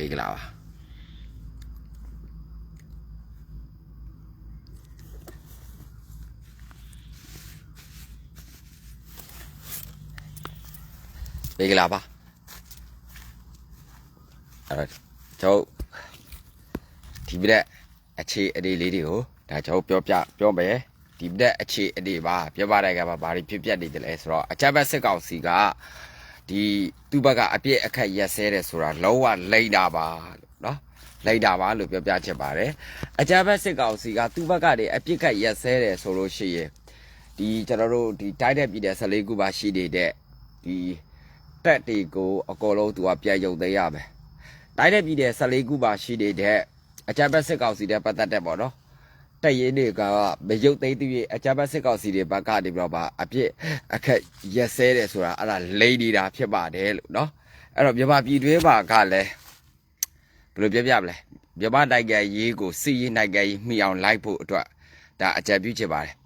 ပေးကြလားပါပေးကြလားပါအဲ့တော့ကျွန်တော်ဒီပြတဲ့အခြေအနေလေးတွေကိုဒါကျွန်တော်ပြောပြပြောမယ်ဒီပြတဲ့အခြေအနေပါပြောပါတဲ့ကပါဘာတွေဖြစ်ပျက်နေတယ်လဲဆိုတော့အချက်ဘက်စစ်ကောင်စီက ဒီသူ့ဘက်ကအပြစ်အခက်ရက်စဲတယ်ဆိုတာလုံးဝလိမ့်တာပါလို့နော်လိမ့်တာပါလို့ပြောပြချင်ပါတယ်အချက်ဘက်စစ်ကောင်စီကသူ့ဘက်ကနေအပြစ်ခက်ရက်စဲတယ်ဆိုလို့ရှိရင်ဒီကျွန်တော်တို့ဒီတိုက်တဲ့ပြည်တဲ့14ခုပါရှိနေတဲ့ဒီတက်တီကိုအကောလုံးသူကပြန်ယုံသိမ်းရမယ်တိုင်းတဲ့ပြည်တဲ့14ခုပါရှိနေတဲ့အကြမ်းဖက်စစ်ကောင်စီတဲ့ပတ်သက်တဲ့ပေါ့နော် တက်ရင်တွေကမရုပ်သိမ်းသူရဲ့အကြမ်းဖက်စစ်ကောင်စီတွေဘက်ကနေပြီးတော့ပါအပြစ်အခက်ရက်စဲတယ်ဆိုတာအဲ့ဒါလိမ့်နေတာဖြစ်ပါတယ်လို့နော်အဲ့တော့မြန်မာပြည်တွင်းမှာကလည်းဘယ်လိုပြောပြမလဲမြန်မာနိုင်ငံရေးကိုစီရင်နိုင်ငံရေးမှီအောင်လိုက်ဖို့အတွက်ဒါအကြံပြုချင်ပါတယ်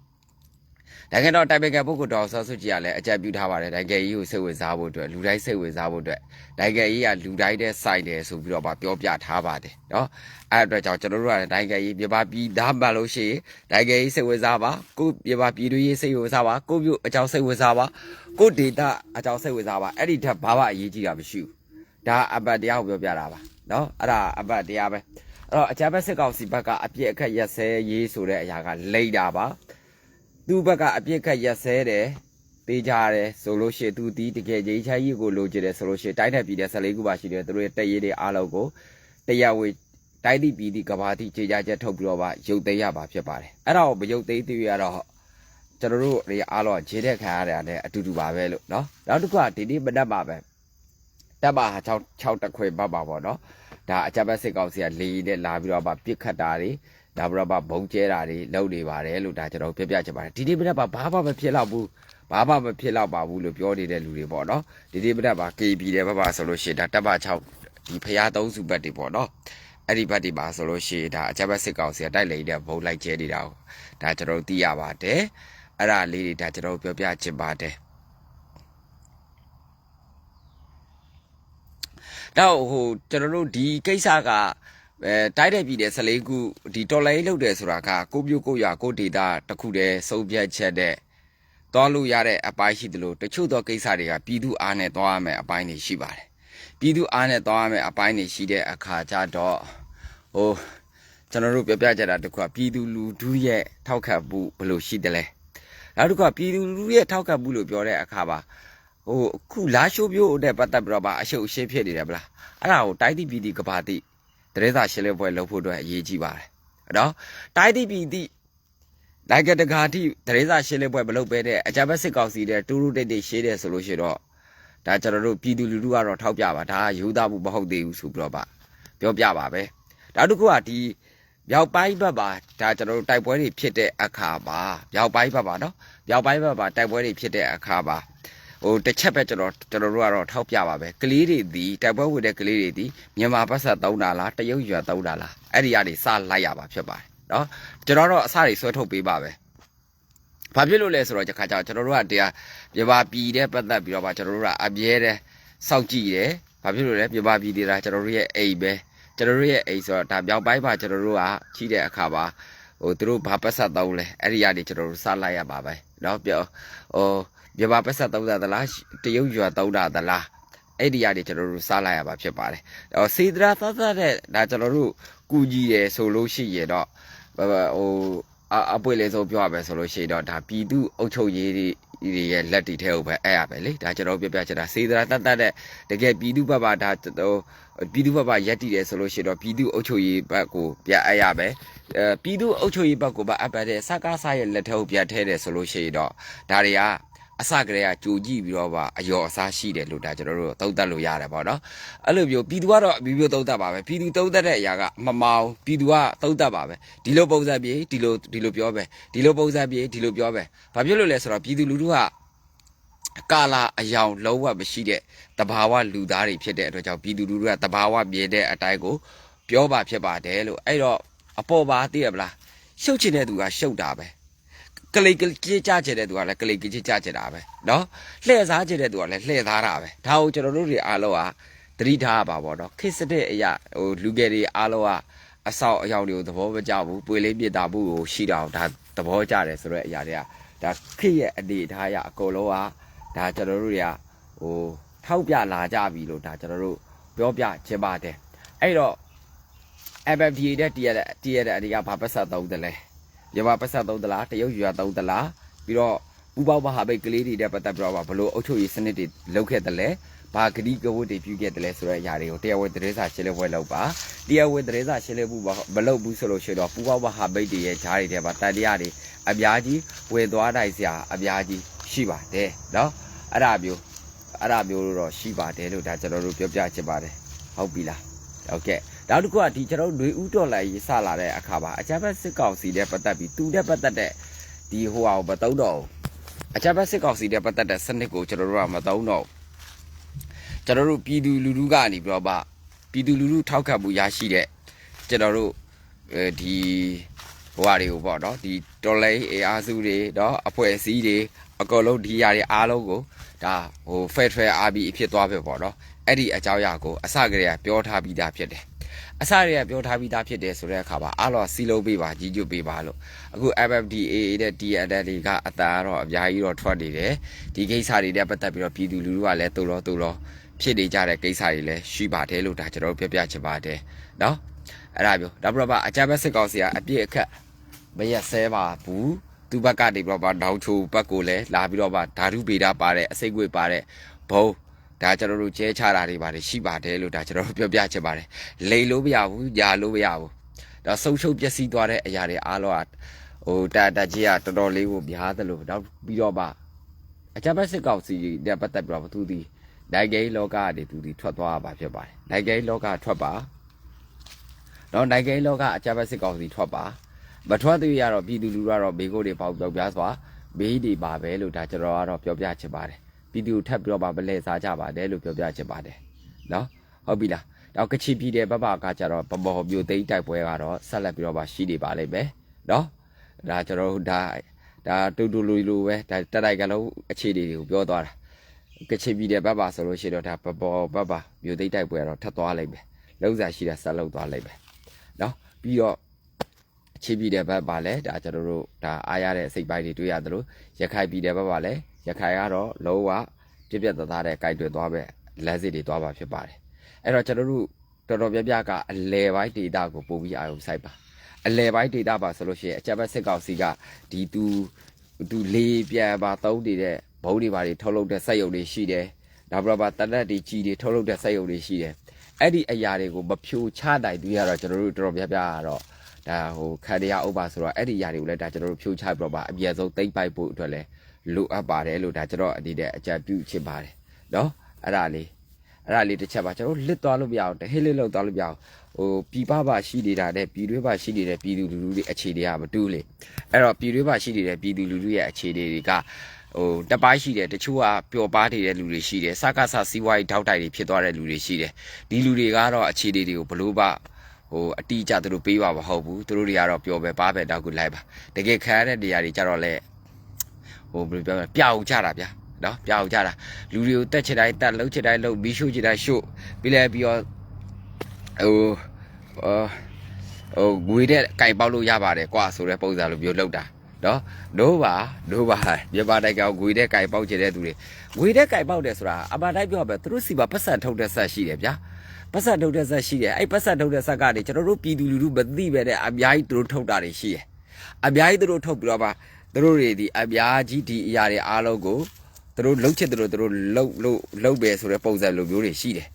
နိုင်ငံတော်တိုင်ပင်ခံပုဂ္ဂိုလ်တော်ဆော့စုကြည်ကလည်းအကြံပြုထားပါတယ်နိုင်ငံရေးကိုစိတ်ဝင်စားဖို့အတွက်လူတိုင်းစိတ်ဝင်စားဖို့အတွက်နိုင်ငံရေးကလူတိုင်းတဲ့စိုက်တယ်ဆိုပြီးတော့ပါပြောပြထားပါတယ်နော်အဲ့အတွက်ကြောင့်ကျွန်တော်တို့ကနိုင်ငံရေးပြပပြည်သားမှလို့ရှိရင်နိုင်ငံရေးစိတ်ဝင်စားပါကိုပြပပြည်သူရေးစိတ်ဝင်စားပါကိုပြုအကြောင်းစိတ်ဝင်စားပါကိုဒေတာအကြောင်းစိတ်ဝင်စားပါအဲ့ဒီထက်ဘာမှအရေးကြီးတာမရှိဘူးဒါအပတ်တရားကိုပြောပြတာပါနော်အဲ့ဒါအပတ်တရားပဲအဲ့တော့အကြမ်းဖက်စစ်ကောင်စီဘက်ကအပြစ်အခက်ရက်စဲရေးဆိုတဲ့အရာကလိမ့်တာပါ သူ့ဘက်ကအပြစ်ခတ်ရက်စဲတယ်သေးကြတယ်ဆိုလို့ရှိရင်သူဒီတကယ်ရေးချကြီးကိုလိုချင်တယ်ဆိုလို့ရှိရင်တိုင်းထက်ပြည်တဲ့14ခုပါရှိတယ်သူတို့ရဲ့တက်ရည်တွေအားလုံးကိုတရားဝေတိုင်းတိပြည်တိကဘာတိခြေကြချက်ထုတ်ပြီးတော့ပါရုပ်သိမ်းရပါဖြစ်ပါတယ်အဲ့ဒါကိုမရုပ်သိမ်းသေးရတော့ကျွန်တော်တို့တွေအားလုံးခြေတဲ့ခံရတာနဲ့အတူတူပါပဲလို့နော်နောက်တစ်ခုကဒီနေ့မနက်ပါပဲတပ်ပါ6 6တခွေပတ်ပါပေါ့နော်ဒါအကြမ်းဖက်စစ်ကောင်စီကလေရင်နဲ့လာပြီးတော့ပါပြစ်ခတ်တာတွေ ဒါပြီးတော့ပါဘုံကျဲတာတွေလုပ်နေပါတယ်လို့ဒါကျွန်တော်ပြပြချင်ပါတယ်ဒီနေ့မနက်ပါဘာမှမဖြစ်တော့ဘူးဘာမှမဖြစ်တော့ပါဘူးလို့ပြောနေတဲ့လူတွေပေါ့နော်ဒီဒီမတက်ပါ KB တယ်ဘက်ပါဆိုလို့ရှိရင်ဒါတပ်ပါ6ဒီဖျားသုံးစုဘက်တွေပေါ့နော်အဲ့ဒီဘက်တွေပါဆိုလို့ရှိရင်ဒါအချက်ဘက်စစ်ကောင်စီကတိုက်လေတဲ့ဘုံလိုက်ကျဲနေတာကိုဒါကျွန်တော်တို့သိရပါတယ်အဲ့ဒါလေးတွေဒါကျွန်တော်တို့ပြောပြချင်ပါတယ်တော့ဟိုကျွန်တော်တို့ဒီကိစ္စက အဲတိုက်တဲ့ပြည်တဲ့14ခုဒီတော်လိုင်းလုပ်တယ်ဆိုတာကကိုပြိုကိုရကိုဒေတာတစ်ခုတည်းစုံပြတ်ချက်တဲ့သွားလို့ရတဲ့အပိုင်းရှိတယ်လို့တချို့သောကိစ္စတွေကပြည်သူအားနဲ့သွားရမယ်အပိုင်းတွေရှိပါတယ်ပြည်သူအားနဲ့သွားရမယ်အပိုင်းတွေရှိတဲ့အခါကျတော့ဟိုကျွန်တော်တို့ပြောပြကြတာတခုကပြည်သူလူထုရဲ့ထောက်ခံမှုဘယ်လိုရှိတယ်လဲနောက်တစ်ခုကပြည်သူလူထုရဲ့ထောက်ခံမှုလို့ပြောတဲ့အခါပါဟိုအခုလာရှိုးပြိုးတဲ့ပတ်သက်ပြီးတော့ပါအရှုပ်အရှင်းဖြစ်နေတယ်ဗလားအဲ့ဒါကိုတိုက်တိပြည်တိကဘာတိ တရေသာရှင်းလင်းပွဲလုပ်ဖို့အတွက်အရေးကြီးပါတယ်နော်တိုက်တိပြည်တိနိုင်ငံတကာအထိဒရေစာရှင်းလင်းပွဲမလုပ်ပဲတဲ့အကြမ်းဖက်စစ်ကောင်စီတဲ့တူတူတိတ်တိတ်ရှင်းတယ်ဆိုလို့ရှိရင်တော့ဒါကျွန်တော်တို့ပြည်သူလူထုကတော့ထောက်ပြပါဒါကယူသားမှုမဟုတ်သေးဘူးဆိုပြီးတော့ပါပြောပြပါပဲနောက်တစ်ခုကဒီမြောက်ပိုင်းဘက်ပါဒါကျွန်တော်တို့တိုက်ပွဲတွေဖြစ်တဲ့အခါပါမြောက်ပိုင်းဘက်ပါနော်မြောက်ပိုင်းဘက်ပါတိုက်ပွဲတွေဖြစ်တဲ့အခါပါ ဟိုတစ်ချက်ပဲကျွန်တော်ကျွန်တော်တို့ကတော့ထောက်ပြပါပဲကလေးတွေဒီတိုက်ပွဲဝင်တဲ့ကလေးတွေဒီမြန်မာဘက်ဆက်3တာလားတရုတ်ရွာ3တာလားအဲ့ဒီကနေစလိုက်ရပါဖြစ်ပါတယ်နော်ကျွန်တော်တော့အစတွေဆွဲထုတ်ပေးပါပဲဘာဖြစ်လို့လဲဆိုတော့ဒီခါကျကျွန်တော်တို့ကတရားမြန်မာပြည်တဲ့ပတ်သက်ပြီးတော့ပါကျွန်တော်တို့ကအမြဲတမ်းစောင့်ကြည့်တယ်ဘာဖြစ်လို့လဲမြန်မာပြည်တွေကကျွန်တော်တို့ရဲ့အိမ်ပဲကျွန်တော်တို့ရဲ့အိမ်ဆိုတော့ဒါမြောက်ပိုင်းမှာကျွန်တော်တို့ကကြီးတဲ့အခါပါဟိုသူတို့ဘာပတ်ဆက်သုံးလဲအဲ့ဒီကနေကျွန်တော်တို့စလိုက်ရပါပဲเนาะပြောဟို မြန်မာပတ်ဆက်သုံးတာသလားတရုတ်ရွာသုံးတာသလားအဲ့ဒီကနေကျွန်တော်တို့စားလိုက်ရပါဖြစ်ပါတယ်။အော်စေတရာသတ်သတ်တဲ့ဒါကျွန်တော်တို့ကူညီရယ်ဆိုလို့ရှိရင်တော့ဟိုအအပွေလေးဆုံးပြောရမယ်ဆိုလို့ရှိရင်တော့ဒါပြည်သူအုပ်ချုပ်ရေးတွေဒီရဲ့လက်တီထဲကိုပဲအဲ့ရပဲလေဒါကျွန်တော်ပြပြချင်တာစေတရာတတ်တတ်တဲ့တကယ်ပြည်သူဘက်ပါဒါဟိုပြည်သူဘက်ပါရက်တီတယ်ဆိုလို့ရှိရင်တော့ပြည်သူအုပ်ချုပ်ရေးဘက်ကိုပြအဲ့ရပဲအဲပြည်သူအုပ်ချုပ်ရေးဘက်ကိုပါအပ်ပတ်တဲ့စကားစားရဲ့လက်ထဲကိုပြထဲတယ်ဆိုလို့ရှိရင်တော့ဒါတွေက အစကတည်းကကြိုကြည့်ပြီးတော့ပါအယော်အစားရှိတယ်လို့ဒါကျွန်တော်တို့သုံးသပ်လို့ရတယ်ပေါ့နော်အဲ့လိုမျိုးပြည်သူကတော့အမျိုးမျိုးသုံးသပ်ပါပဲပြည်သူသုံးသပ်တဲ့အရာကမမောင်ပြည်သူကသုံးသပ်ပါပဲဒီလိုပုံစံပြေဒီလိုဒီလိုပြောပဲဒီလိုပုံစံပြေဒီလိုပြောပဲဘာဖြစ်လို့လဲဆိုတော့ပြည်သူလူထုကကာလာအယောင်လုံးဝမရှိတဲ့တဘာဝလူသားတွေဖြစ်တဲ့အတွက်ကြောင့်ပြည်သူလူထုကတဘာဝမြင်တဲ့အတိုင်းကိုပြောပါဖြစ်ပါတယ်လို့အဲ့တော့အပေါ်ပါသိရမလားရှုပ်ချင်တဲ့သူကရှုပ်တာပဲ ကလေးကြီးကြကြတဲ့သူကလည်းကလေးကြီးကြကြတာပဲเนาะလှည့်စားကြတဲ့သူကလည်းလှည့်စားတာပဲဒါကိုကျွန်တော်တို့တွေအားလုံးက သတိထားရပါပေါ့နော်ခေတ်စတဲ့အရာဟိုလူငယ်တွေအားလုံးကအဆောက်အယောင်တွေကိုသဘောမကျဘူးပွေလေးပြစ်တာမှုကိုရှိတာအောင်ဒါသဘောကျတယ်ဆိုတော့အရာတွေကဒါခေတ်ရဲ့အနေအထားအရအကုန်လုံးကဒါကျွန်တော်တို့တွေကဟိုထောက်ပြလာကြပြီလို့ဒါကျွန်တော်တို့ပြောပြချင်ပါတယ်အဲ့တော့ FFTA တဲ့တည့်ရတဲ့တည့်ရတဲ့အဒီကဘာပတ်ဆက်သုံးတယ်လဲ မြန်မာပတ်ဆက်သုံးသလားတရုတ်ရွာသုံးသလားပြီးတော့ပူပေါင်းမဟာမိတ်ကလေးတွေတဲ့ပတ်သက်ပြီးတော့ဘလို့အုပ်ချုပ်ရေးစနစ်တွေလုပ်ခဲ့တယ်လဲဘာဂတိကဝတ်တွေပြုခဲ့တယ်လဲဆိုတဲ့အရာတွေကိုတရားဝင်သတင်းစာရှင်းလင်းပွဲလုပ်ပါတရားဝင်သတင်းစာရှင်းလင်းမှုမလုပ်ဘူးဆိုလို့ရှိရင်တော့ပူပေါင်းမဟာမိတ်တွေရဲ့ဂျားတွေထဲမှာတန်တရားတွေအများကြီးဝယ်သွားနိုင်စရာအများကြီးရှိပါတယ်เนาะအဲ့ဒါမျိုးအဲ့ဒါမျိုးတော့ရှိပါတယ်လို့ဒါကျွန်တော်တို့ပြောပြချင်ပါတယ်ဟုတ်ပြီလား ဟုတ်ကဲ့နောက်တစ်ခုကဒီကျွန်တော်တို့ຫນွေဦးတော်လိုင်းရေးစလာတဲ့အခါပါအချမ်းဘက်စစ်ကောင်စီနဲ့ပတ်သက်ပြီးသူနဲ့ပတ်သက်တဲ့ဒီဟိုဟာကိုမတုံးတော့ဘူးအချမ်းဘက်စစ်ကောင်စီနဲ့ပတ်သက်တဲ့စနစ်ကိုကျွန်တော်တို့ကမတုံးတော့ဘူးကျွန်တော်တို့ပြည်သူလူထုကနေပြီးတော့ဗပြည်သူလူထုထောက်ခံမှုရရှိတဲ့ကျွန်တော်တို့ဒီဟိုဟာတွေကိုပေါ့နော်ဒီတော်လိုင်းအင်အားစုတွေနော်အဖွဲ့အစည်းတွေအကုန်လုံးဒီຢာတွေအားလုံးကိုဒါဟို Federal RB ဖြစ်သွားပဲပေါ့နော် အဲ့ဒီအကြောင်းအရာကိုအစကတည်းကပြောထားပြီးသားဖြစ်တယ်အစတည်းကပြောထားပြီးသားဖြစ်တယ်ဆိုတဲ့အခါမှာအားလုံးစီလုံးပေးပါကြီးကျွတ်ပေးပါလို့အခု FFDA တဲ့ TNL တွေကအတားတော့အများကြီးတော့ထွက်နေတယ်ဒီကိစ္စတွေနဲ့ပတ်သက်ပြီးတော့ပြည်သူလူထုကလည်းတူတော့တူတော့ဖြစ်နေကြတဲ့ကိစ္စတွေလည်းရှိပါတယ်လို့ဒါကျွန်တော်တို့ပြပြချင်ပါတယ်နော်အဲ့ဒါမျိုးဒါပြတော့အကြမ်းဖက်စစ်ကောင်စီကအပြစ်အခက်မရက်ဆဲပါဘူးသူ့ဘက်ကနေပြီးတော့ဗနောက်ချိုးဘက်ကိုလည်းလာပြီးတော့ဗဓာတုပေတာပါတဲ့အစိတ်ကွေပါတဲ့ဘုံ ဒါကျွန်တော်တို့ကျဲချတာတွေပါတယ်ရှိပါတယ်လို့ဒါကျွန်တော်တို့ပြောပြချင်ပါတယ်လိန်လို့မရဘူးညာလို့မရဘူးဒါဆုံးရှုပ်ပျက်စီးသွားတဲ့အရာတွေအားလုံးကဟိုတာတာကြီးကတော်တော်လေးကိုများသလိုနောက်ပြီးတော့မှအကြမ်းဖက်စစ်ကောင်စီနဲ့ပတ်သက်ပြီးတော့သူဒီနိုင်ငံရေးလောကကနေသူဒီထွက်သွားပါဖြစ်ပါတယ်နိုင်ငံရေးလောကထွက်ပါတော့နိုင်ငံရေးလောကအကြမ်းဖက်စစ်ကောင်စီထွက်ပါမထွက်သေးရတော့ပြည်သူလူထုကတော့ဘေးကိုတွေပေါက်ပြောက်ပြားစွာဘေးတွေပါပဲလို့ဒါကျွန်တော်ကတော့ပြောပြချင်ပါတယ် ပြည်သူထပ်ပြီးတော့ပါမလဲစားကြပါတယ်လို့ပြောပြချင်ပါတယ်နော်ဟုတ်ပြီလားတော့ကချီပြည်တဲ့ဘဘကကြတော့ပမော်မျိုးသိန်းတိုက်ပွဲကတော့ဆက်လက်ပြီးတော့ပါရှိနေပါလိမ့်မယ်နော်ဒါကျွန်တော်တို့ဒါဒါတူတူလူလူပဲဒါတက်တိုက်ကလုံးအခြေအနေတွေကိုပြောသွားတာကချီပြည်တဲ့ဘဘဆိုလို့ရှိတော့ဒါပမော်ဘဘမျိုးသိန်းတိုက်ပွဲကတော့ထပ်သွားလိမ့်မယ်လုံးစားရှိတာဆက်လုပ်သွားလိမ့်မယ်နော်ပြီးတော့ချီပြည်တဲ့ဘက်ပါလဲဒါကျွန်တော်တို့ဒါအားရတဲ့စိတ်ပိုင်းတွေတွေ့ရတယ်လို့ရခိုင်ပြည်တဲ့ဘက်ပါလဲ ရခိုင်ကတော့လုံးဝပြက်ပြက်သားသားတဲ့ကြိုက်တွေ့သွားပဲလမ်းစစ်တွေသွားပါဖြစ်ပါတယ်အဲ့တော့ကျွန်တော်တို့တော်တော်ပြပြကအလဲပိုင်းဒေတာကိုပို့ပြီးအာရုံစိုက်ပါအလဲပိုင်းဒေတာပါဆိုလို့ရှိရင်အကြက်ဘက်စစ်ကောင်စီကဒီသူသူလေးပြန်ပါသုံးနေတဲ့ဘုံတွေပါတွေထုတ်လုပ်တဲ့စက်ရုံတွေရှိတယ်ဒါပြပါတနက်တွေကြီးတွေထုတ်လုပ်တဲ့စက်ရုံတွေရှိတယ်အဲ့ဒီအရာတွေကိုမဖြိုချနိုင်သေးရတော့ကျွန်တော်တို့တော်တော်ပြပြကတော့ဒါဟိုခန္ဓာဥပဆိုတော့အဲ့ဒီຢာတွေကိုလည်းဒါကျွန်တော်တို့ဖြိုချပြီးတော့ပါအပြည့်ဆုံးသိမ့်ပိုက်ဖို့အတွက်လည်း လိုအပ်ပါတယ်လို့ဒါကျွန်တော်အတိတဲ့အကြပြုချစ်ပါတယ်နော်အဲ့ဒါလေးအဲ့ဒါလေးတစ်ချက်ပါကျွန်တော်လစ်သွားလို့မရအောင်တဟိလစ်လောက်သွားလို့မရအောင်ဟိုပြည်ပပါရှိနေတာနဲ့ပြည်တွင်းပါရှိနေတဲ့ပြည်သူလူထုတွေအခြေတွေကမတူလေအဲ့တော့ပြည်တွင်းပါရှိနေတဲ့ပြည်သူလူထုရဲ့အခြေတွေကဟိုတပိုင်းရှိတယ်တချို့ကပျော်ပါနေတဲ့လူတွေရှိတယ်စကားဆစီးပွားရေးထောက်တိုက်တွေဖြစ်သွားတဲ့လူတွေရှိတယ်ဒီလူတွေကတော့အခြေတွေကိုဘလို့ပါဟိုအတိအကျသူတို့ပေးပါမဟုတ်ဘူးသူတို့တွေကတော့ပျော်ပဲပါပဲတောက်ကူလိုက်ပါတကယ်ခံရတဲ့နေရာတွေကြတော့လဲ ဟိုဘယ်လိုပြောမလဲပျောက်ကြတာဗျာနော်ပျောက်ကြတာလူတွေကိုတက်ချစ်တိုင်းတက်လှုပ်ချစ်တိုင်းလှုပ်မီးရှို့ချစ်တိုင်းရှို့ပြီးလဲပြီးတော့ဟိုအော်ဟိုငွေတဲ့ကြိုင်ပေါက်လို့ရပါတယ်ကွာဆိုတဲ့ပုံစံလိုမျိုးလှုပ်တာနော်ဒိုးပါဒိုးပါမြန်မာတိုက်ကငွေတဲ့ကြိုင်ပေါက်ချင်တဲ့သူတွေငွေတဲ့ကြိုင်ပေါက်တယ်ဆိုတာအမှန်တိုင်းပြောပဲသူတို့စီမှာပတ်စံထုတ်တဲ့ဆက်ရှိတယ်ဗျာပတ်စံထုတ်တဲ့ဆက်ရှိတယ်အဲ့ပတ်စံထုတ်တဲ့ဆက်ကနေကျွန်တော်တို့ပြည်သူလူထုမသိပဲနဲ့အများကြီးသူတို့ထုတ်တာတွေရှိတယ်အများကြီးသူတို့ထုတ်ပြီးတော့ပါ သူတို့တွေဒီအများကြီးဒီအရာတွေအားလုံးကိုသူတို့လှုပ်ချစ်သူတို့သူတို့လှုပ်လှုပ်လှုပ်ပဲဆိုတဲ့ပုံစံလိုမျိုးတွေရှိတယ်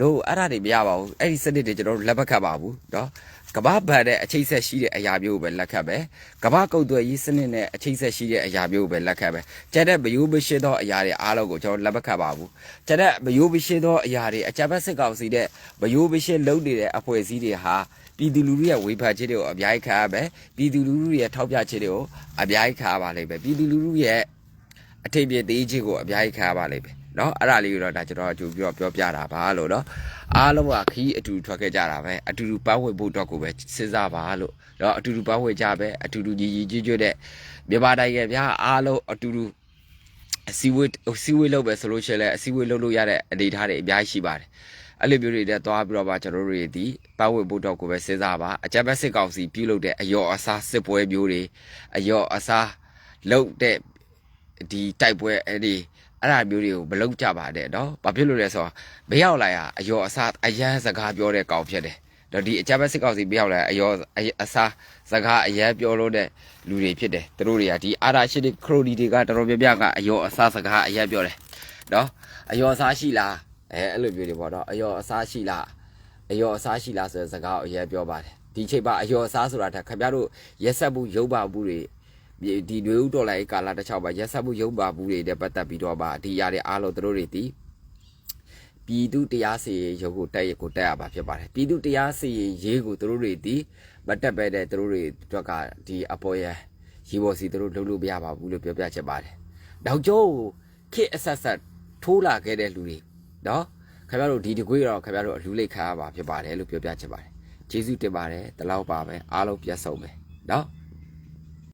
တို့အဲ့ဒါတွေမရပါဘူးအဲ့ဒီစနစ်တွေကျွန်တော်တို့လက်မခတ်ပါဘူးเนาะကမ္ဘာဗန်တဲ့အခြေဆက်ရှိတဲ့အရာမျိုးကိုပဲလက်ခတ်ပဲကမ္ဘာကုတ်သွယ်ရေးစနစ်နဲ့အခြေဆက်ရှိတဲ့အရာမျိုးကိုပဲလက်ခတ်ပဲကျန်တဲ့မယိုးမရှိသောအရာတွေအားလုံးကိုကျွန်တော်လက်မခတ်ပါဘူးကျန်တဲ့မယိုးမရှိသောအရာတွေအကြမ်းဖက်စစ်ကောင်စီတဲ့မယိုးမရှိလုံးနေတဲ့အဖွဲ့အစည်းတွေဟာ ပြည်သူလူထုရဲ့ဝေဖန်ခြင်းတွေကိုအများကြီးခံရမယ်ပြည်သူလူထုရဲ့ထောက်ပြခြင်းတွေကိုအများကြီးခံရပါလိမ့်မယ်ပြည်သူလူထုရဲ့အထိပ်ပြသေးခြင်းကိုအများကြီးခံရပါလိမ့်မယ်เนาะအဲ့ဒါလေးကိုတော့ဒါကျွန်တော်အကျိုးပြောပြောပြတာပါလို့เนาะအားလုံးကခီးအတူထွက်ခဲ့ကြတာပဲအတူတူပတ်ဝဲဖို့တော့ကိုပဲစဉ်းစားပါလို့เนาะအတူတူပတ်ဝဲကြပဲအတူတူညီညီကျွတ်ကျွတ်တဲ့မြန်မာတိုင်းရဲ့ဗျာအားလုံးအတူတူအစည်းဝေးအစည်းဝေးလုပ်ပဲဆိုလို့ရှိရင်လည်းအစည်းဝေးလုပ်လို့ရတဲ့အနေအထားတွေအများကြီးရှိပါတယ် အဲ့လိုမျိုးတွေတဲ့သွားပြီးတော့မှကျွန်တော်တို့တွေဒီပတ်ဝတ်ဖို့တော့ကိုပဲစဉ်းစားပါအကြမ်းဖက်စစ်ကောင်စီပြုလုပ်တဲ့အယောအစားစစ်ပွဲမျိုးတွေအယောအစားလုပ်တဲ့ဒီတိုက်ပွဲအဲ့ဒီအဲ့ဒါမျိုးတွေကိုမလုပ်ကြပါနဲ့เนาะဘာဖြစ်လို့လဲဆိုတော့မရောက်လာရအယောအစားအရန်စကားပြောတဲ့ကောင်ဖြစ်တယ်တော့ဒီအကြမ်းဖက်စစ်ကောင်စီမရောက်လာအယောအစားစကားအရန်ပြောလို့တဲ့လူတွေဖြစ်တယ်သူတို့တွေကဒီအာရာရှိတွေခရိုဒီတွေကတော်တော်များများကအယောအစားစကားအရန်ပြောတယ်เนาะအယောအစားရှိလား အဲအဲ့လိုမျိုးတွေပေါ့နော်အယောအစားရှိလားအယောအစားရှိလားဆိုတဲ့စကားကိုအရင်ပြောပါတယ်ဒီချိန်မှာအယောအစားဆိုတာထက်ခင်ဗျားတို့ရက်ဆက်မှုရုပ်ပါမှုတွေဒီနွေဦးဒေါ်လာရဲ့ကာလတစ်ချောင်းမှာရက်ဆက်မှုရုပ်ပါမှုတွေနဲ့ပတ်သက်ပြီးတော့မှဒီရတဲ့အားလုံးတို့တွေဒီပြည်သူတရားစီရင်ရုပ်ကိုတက်ရကိုတက်ရပါဖြစ်ပါတယ်ပြည်သူတရားစီရင်ရေးကိုတို့တွေဒီမတက်ပဲတဲ့တို့တွေအတွက်ကဒီအပေါ်ရရီပေါ်စီတို့လုံးလို့မရပါဘူးလို့ပြောပြချက်ပါတယ်နောက်ကျောခေအဆက်ဆက်ထိုးလာခဲ့တဲ့လူတွေ နော်ခင်ဗျားတို့ဒီတကွေးတော့ခင်ဗျားတို့အလူလိတ်ခံရမှာဖြစ်ပါတယ်လို့ပြောပြချင်ပါတယ်ဂျေစုတင်ပါတယ်ဒီလောက်ပါပဲအားလုံးပြတ်ဆုံးပဲနော်